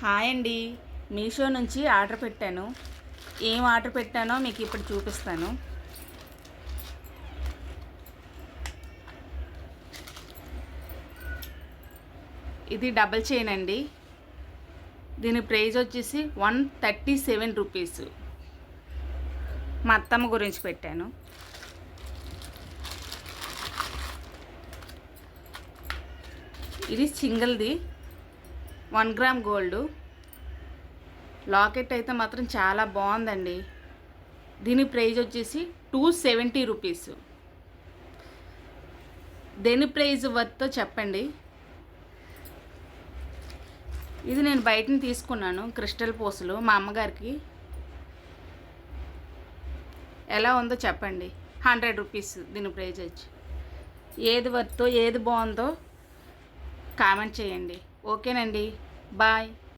Hi అండి. మీషో నుంచి order పెట్టాను. ఏం ఆర్డర్ పెట్టానో మీకు ఇప్పుడు చూపిస్తాను. ఇది డబల్ చైన్ అండి. దీని ప్రైజ్ వచ్చేసి వన్ థర్టీ సెవెన్ రూపీస్. మా అత్తమ్మ గురించి పెట్టాను. ఇది సింగిల్ది. One gram gold. లాకెట్ అయితే మాత్రం చాలా బాగుందండి. దీని ప్రైజ్ వచ్చేసి టూ సెవెంటీ రూపీస్. దేని ప్రైజ్ వర్తో చెప్పండి. ఇది నేను బయటని తీసుకున్నాను క్రిస్టల్ పూసలు మా అమ్మగారికి. ఎలా ఉందో చెప్పండి. హండ్రెడ్ రూపీస్ దీని ప్రైజ్ వచ్చి. ఏది వర్తో ఏది బాగుందో కామెంట్ చేయండి. ఓకేనండి. బాయ్.